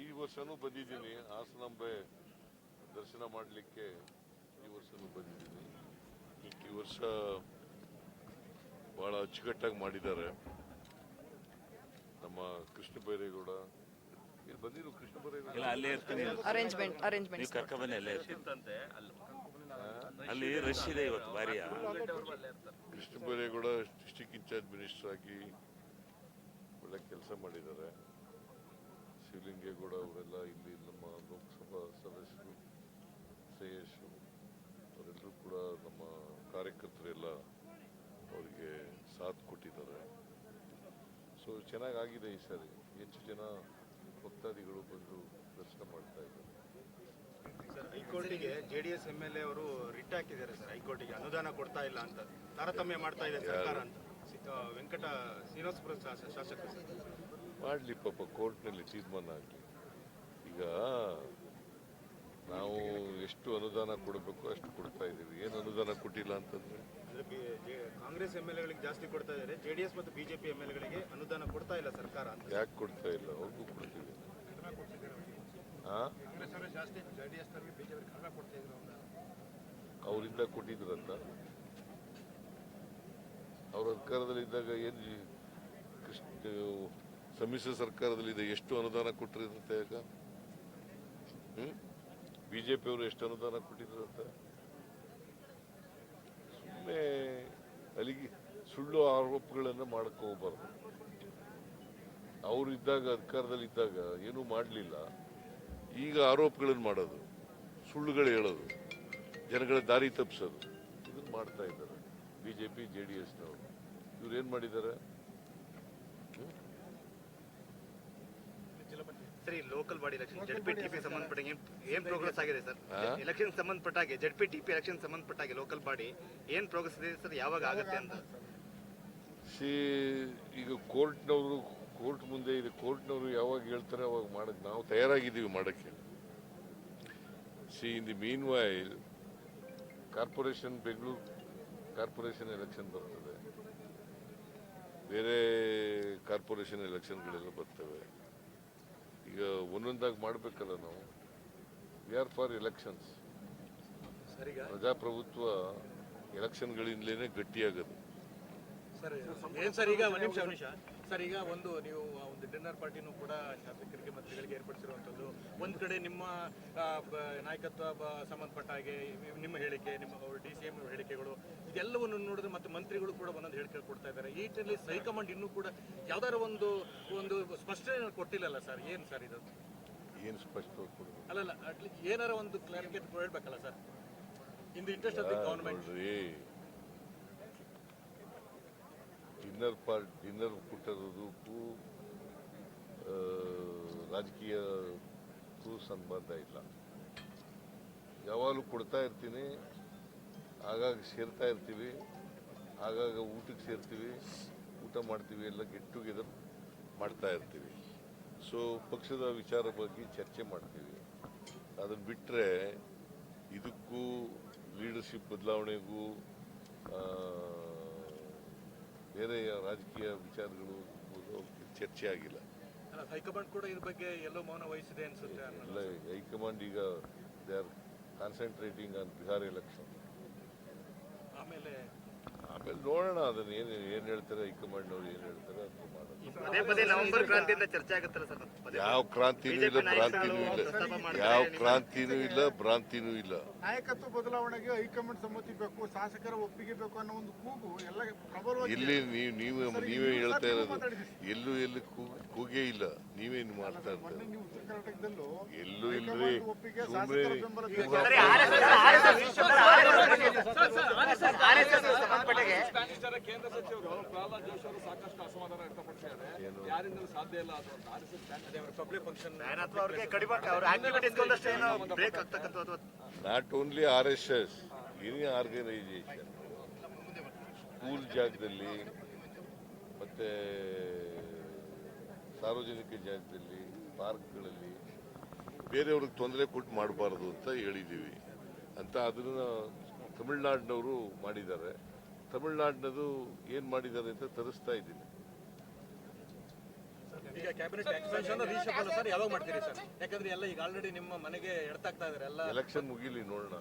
ಈ ವರ್ಷನೂ ಬಂದಿದ್ದೀನಿ. ಹಾಸನಾಂಬೆ ದರ್ಶನ ಮಾಡಲಿಕ್ಕೆ ಈ ವರ್ಷನೂ ಬಂದಿದ್ದೀನಿ. ಈ ವರ್ಷ ಬಹಳ ಅಚ್ಚುಕಟ್ಟಾಗಿ ಮಾಡಿದ್ದಾರೆ. ನಮ್ಮ ಕೃಷ್ಣ ಬೈರೇಗೌಡ. ಇಲ್ಲಿ ಬಂದಿರು ಕೃಷ್ಣ ಬೈರೇಗೌಡ. ಅಲ್ಲೇ ಇರ್ತೀನಿ. ಅರೇಂಜ್ಮೆಂಟ್ ಅರೇಂಜ್ಮೆಂಟ್ ನೀವು ಅಲ್ಲೇ ಇರ್ತೀನಿ. ಅಲ್ಲಿ ರಶ್ ಇದೆ ಇವತ್ತು ಭಾರಿ Krishna Byregowda district incharge minister ಆಗಿ ಒಳ್ಳೆ ಕೆಲಸ ಮಾಡಿದ್ದಾರೆ. ಶಿವಲಿಂಗೇಗೌಡ ಅವರೆಲ್ಲ ಇಲ್ಲಿ ನಮ್ಮ ಲೋಕಸಭಾ ಸದಸ್ಯರು ಶ್ರೇಯಸ್ ಅವರೆಲ್ಲರೂ ಕೂಡ ನಮ್ಮ ಕಾರ್ಯಕರ್ತರೆಲ್ಲ ಅವರಿಗೆ ಸಾಥ್ ಕೊಟ್ಟಿದ್ದಾರೆ. ಸೊ ಚೆನ್ನಾಗಾಗಿದೆ ಈ ಸಾರಿ. ಹೆಚ್ಚು ಜನ ಭಕ್ತಾದಿಗಳು ಬಂದು ದರ್ಶನ ಮಾಡ್ತಾ ಇದ್ದಾರೆ. ಸರ್, ಹೈಕೋರ್ಟಿಗೆ ಜೆಡಿಎಸ್ ಎಂ ಎಲ್ ಎ ಅವರು ರಿಟ್ ಹಾಕಿದ್ದಾರೆ ಸರ್. ಹೈಕೋರ್ಟಿಗೆ ಅನುದಾನ ಕೊಡ್ತಾ ಇಲ್ಲ ಅಂತ. ತಾರತಮ್ಯ ಮಾಡ್ತಾ ಇದೆ ಸರ್ಕಾರ ಅಂತ. ವೆಂಕಟ ಶ್ರೀನಿವಾಸಪುರ ಶಾಸ- ಶಾಸಕರು ಸರ್ ಮಾಡಲಿ ಪಾಪ ಕೋರ್ಟ್ನಲ್ಲಿ ತೀರ್ಮಾನ ಆಗಲಿ. ಈಗ ನಾವು ಎಷ್ಟು ಅನುದಾನ ಕೊಡಬೇಕು ಅಷ್ಟು ಕೊಡ್ತಾ ಇದ್ದೀವಿ. ಏನು ಅನುದಾನ ಕೊಟ್ಟಿಲ್ಲ ಅಂತಂದ್ರೆ? ಜೆ- ಕಾಂಗ್ರೆಸ್ ಎಂ ಎಲ್ ಎಗಳಿಗೆ ಜಾಸ್ತಿ ಕೊಡ್ತಾ ಇದ್ದಾರೆ. ಜೆಡಿಎಸ್ ಮತ್ತು ಬಿಜೆಪಿ ಎಂ ಎಲ್ ಗಳಿಗೆ ಅನುದಾನ ಕೊಡ್ತಾ ಇಲ್ಲ ಸರ್ಕಾರ ಅಂತ. ಯಾಕೆ ಕೊಡ್ತಾ ಇಲ್ಲ? ಅವ್ರಿಗೂ ಕೊಡ್ತೀವಿ. ಅವರಿಂದ ಕೊಟ್ಟಿದ್ರಂತ ಅವ್ರ ಅಧಿಕಾರದಲ್ಲಿದ್ದಾಗ ಏನು ಕೃಷ್ಣ ಸಮ್ಮಿಶ್ರ ಸರ್ಕಾರದಲ್ಲಿದೆ, ಎಷ್ಟು ಅನುದಾನ ಕೊಟ್ಟಿರಂತೆ ಈಗ? ಹ್ಮ್? ಬಿಜೆಪಿ ಅವರು ಎಷ್ಟು ಅನುದಾನ ಕೊಟ್ಟಿದ್ರಂತೆ? ಸುಮ್ಮನೆ ಅಲ್ಲಿಗೆ ಸುಳ್ಳು ಆರೋಪಗಳನ್ನು ಅವರು ಇದ್ದಾಗ ಅಧಿಕಾರದಲ್ಲಿ ಇದ್ದಾಗ ಏನೂ ಮಾಡಲಿಲ್ಲ. ಈಗ ಆರೋಪಗಳನ್ನು ಮಾಡೋದು, ಸುಳ್ಳುಗಳು ಹೇಳೋದು, ಜನಗಳ ದಾರಿ ತಪ್ಪಿಸೋದು ಇದನ್ನು ಮಾಡ್ತಾ ಇದ್ದಾರೆ. ಬಿಜೆಪಿ ಜೆ ಡಿ ಎಸ್ನವರು ಇವ್ರು ಏನ್ ಮಾಡಿದ್ದಾರೆ sir local body election ZP TP T ಸಂಬಂಧಪಟ್ಟ ಏನ್ ಪ್ರೋಗ್ರೆಸ್ ಆಗಿದೆ ಸರ್? ಎಲೆಕ್ಷನ್ ಸಂಬಂಧಪಟ್ಟಾಗೆ ಜಡ್ಪಿ ಟಿಪಿ ಎಲೆಕ್ಷನ್ ಸಂಬಂಧಪಟ್ಟಾಗೆ ಲೋಕಲ್ ಬಾಡಿ ಏನ್ ಪ್ರೋಗ್ರೆಸ್ ಇದೆ ಸರ್? ಯಾವಾಗ ಆಗುತ್ತೆ ಅಂತ? ಸಿ ಈಗ ಕೋರ್ಟ್ನವರು ಕೋರ್ಟ್ ಮುಂದೆ ಇದೆ. ಕೋರ್ಟ್ನವರು ಯಾವಾಗ ಹೇಳ್ತಾರೆ ಅವಾಗ ಮಾಡಕ್ ನಾವು ತಯಾರಾಗಿದ್ದೀವಿ ಮಾಡಕ್ಕೆ. See in the meanwhile corporation Bengaluru corporation election ಬರ್ತದೆ. ಬೇರೆ ಕಾರ್ಪೊರೇಷನ್ ಎಲೆಕ್ಷನ್ಗಳೆಲ್ಲ ಬರ್ತವೆ. ಈಗ ಒಂದೊಂದಾಗಿ ಮಾಡಬೇಕಲ್ಲ ನಾವು. ವಿ ಆರ್ ಫಾರ್ ಎಲೆಕ್ಷನ್ಸ್ ಪ್ರಜಾಪ್ರಭುತ್ವ ಎಲೆಕ್ಷನ್ಗಳಿಂದಲೇ ಗಟ್ಟಿಯಾಗೋದು. ಸರ್ ಏನ್ ಸರ್ ಈಗ ಒಂದು ನಿಮಿಷ ನಿಮಿಷ. ಸರ್ ಈಗ ಒಂದು ನೀವು ಒಂದು ಡಿನ್ನರ್ ಪಾರ್ಟಿನೂ ಕೂಡ ಶಾಸಕರಿಗೆ ಮಂತ್ರಿಗಳಿಗೆ ಏರ್ಪಡಿಸಿರುವಂಥದ್ದು ಒಂದು ಕಡೆ ನಿಮ್ಮ ನಾಯಕತ್ವ ಸಂಬಂಧಪಟ್ಟ ಹಾಗೆ ನಿಮ್ಮ ಹೇಳಿಕೆ ನಿಮ್ಮ ಡಿ ಸಿ ಎಂ ಹೇಳಿಕೆಗಳು ಇದೆಲ್ಲವನ್ನು ನೋಡಿದ್ರೆ ಮತ್ತೆ ಮಂತ್ರಿಗಳು ಕೂಡ ಒಂದೊಂದು ಹೇಳಿಕೆ ಕೊಡ್ತಾ ಇದ್ದಾರೆ. ಈ ನಿಟ್ಟಿನಲ್ಲಿ ಹೈಕಮಾಂಡ್ ಇನ್ನೂ ಕೂಡ ಯಾವ್ದಾದ್ರು ಒಂದು ಒಂದು ಸ್ಪಷ್ಟನೆ ಕೊಟ್ಟಿಲ್ಲಲ್ಲ ಸರ್ ಏನ್ ಸರ್ ಇದು? ಏನು ಸ್ಪಷ್ಟವಾಗಿ ಕೊಡಬೇಕು ಅಲ್ಲಲ್ಲ ಅಟ್ಲೀಸ್ಟ್ ಏನಾರ ಒಂದು ಕ್ಲಾರಿಫಿಕೇಟ್ ಹೇಳ್ಬೇಕಲ್ಲ sir? In the interest of the government dinner part, dinner ಕೊಟ್ಟಿರೋದಕ್ಕೂ ರಾಜಕೀಯಕ್ಕೂ ಸಂಬಂಧ ಇಲ್ಲ. ಯಾವಾಗಲೂ ಕೊಡ್ತಾ ಇರ್ತೀನಿ, ಆಗಾಗ ಸೇರ್ತಾ ಇರ್ತೀವಿ, ಆಗಾಗ ಊಟಕ್ಕೆ ಸೇರ್ತೀವಿ, ಊಟ ಮಾಡ್ತೀವಿ, ಎಲ್ಲ ಗೆಟ್ ಟುಗೆದರ್ ಮಾಡ್ತಾ ಇರ್ತೀವಿ. ಸೊ ಪಕ್ಷದ ವಿಚಾರ ಬಗ್ಗೆ ಚರ್ಚೆ ಮಾಡ್ತೀವಿ. ಅದನ್ನು ಬಿಟ್ಟರೆ ಇದಕ್ಕೂ ಲೀಡರ್ಶಿಪ್ ಬದಲಾವಣೆಗೂ ಬೇರೆ ರಾಜಕೀಯ ವಿಚಾರಗಳು ಚರ್ಚೆ ಆಗಿಲ್ಲ ಹೈಕಮಾಂಡ್ ಕೂಡ ಇದ್ರ ಬಗ್ಗೆ ಎಲ್ಲೋ ಮೌನ ವಹಿಸಿದೆ ಅನ್ಸುತ್ತೆ ಇಲ್ಲ ಹೈಕಮಾಂಡ್ ಈಗ they are concentrating on Bihar election. ಆಮೇಲೆ ಆಮೇಲೆ ನೋಡೋಣ ಅದನ್ನ ಏನು ಏನು ಹೇಳ್ತಾರೆ ಹೈಕಮಾಂಡ್ನವ್ರು ಏನು ಹೇಳ್ತಾರೆ ಅದನ್ನ ಸರ್ ಯಾವ ಕ್ರಾಂತಿನೂ ಇಲ್ಲ ಭ್ರಾಂತಿನೂ ಇಲ್ಲ ಯಾವ ಕ್ರಾಂತಿನೂ ಇಲ್ಲ ಭ್ರಾಂತಿನೂ ಇಲ್ಲ ನಾಯಕತ್ವ ಬದಲಾವಣೆಗೆ ಹೈಕಮಾಂಡ್ ಸಮ್ಮತಿ ಬೇಕು ಶಾಸಕರ ಒಪ್ಪಿಗೆ ಬೇಕು ಅನ್ನೋ ಒಂದು ಕೂಗು ಎಲ್ಲ ಪ್ರಬಲವಾಗಿ ಇಲ್ಲಿ ನೀವು ನೀವೇ ನೀವೇ ಹೇಳ್ತಾ ಇರೋದು ಎಲ್ಲೂ ಎಲ್ಲಿ ಕೂಗ್- ಇಲ್ಲ ನೀವೇನ್ ಮಾಡ್ತಾ ಇರ್ತಾರೆ ಮೊನ್ನೆ ನೀವು ಉತ್ತರ ಕರ್ನಾಟಕದಲ್ಲೂ ಎಲ್ಲೂ ಇಲ್ರಿ ಹೈಕಮಾಂಡ್ ಒಪ್ಪಿಗೆ ಸುಮ್ನೆ ಶಾಸಕರ ಬೆಂಬಲ ಪ್ರಾಣಿಸ್ಟರ ಕೇಂದ್ರ ಸಚಿವರು ಪ್ರಹ್ಲಾದ್ ಜೋಶಿ ಅವರು ಸಾಕಷ್ಟು ಅಸಮಾಧಾನ ವ್ಯಕ್ತಪಡಿಸಿದ್ದಾರೆ. ಯಾರಿಂದಲೂ ಸಾಧ್ಯ ಇಲ್ಲ ಅದು ಅಂತ R S S public function ಅಥವಾ ಅವ್ರಿಗೆ ಕಡಿಮೆ ಅವ್ರ ಆಕ್ಟಿವಿಟೀಸ್ ಒಂದಷ್ಟು ಏನೋ ಬ್ರೇಕ್ ಆಗ್ತಕ್ಕಂಥ ಅಥವಾ not only R S S any organisation school ಜಾಗದಲ್ಲಿ ಮತ್ತೆ ಸಾರ್ವಜನಿಕ ಜಾಗದಲ್ಲಿ ಪಾರ್ಕ್ಗಳಲ್ಲಿ ಬೇರೆಯವ್ರಿಗೆ ತೊಂದರೆ ಕೊಟ್ಟು ಮಾಡಬಾರ್ದು ಅಂತ ಹೇಳಿದ್ದೀವಿ. ಅಂತ ಅದನ್ನು ತಮಿಳ್ನಾಡಿನವರು ಮಾಡಿದ್ದಾರೆ. ತಮಿಳ್ನಾಡಿನದು ಏನು ಮಾಡಿದ್ದಾರೆ ಅಂತ ತರಿಸ್ತಾ ಇದ್ದೀನಿ. ಈಗ ಕ್ಯಾಬಿನೆಟ್ ಎಕ್ಸ್ಪೆನ್ಷನ್ ರೀಶಫಲ್ ಸರ್ ಯಾವಾಗ ಮಾಡ್ತೀರಿ ಸರ್? ಯಾಕಂದ್ರೆ ಎಲ್ಲ ಈಗ ಆಲ್ರೆಡಿ ನಿಮ್ಮ ಮನೆಗೆ ಎಡ್ತಾಗ್ತಾ ಇದಾರೆ ಎಲ್ಲ ಎಲೆಕ್ಷನ್ ಮುಗಿಲಿ ನೋಡೋಣ.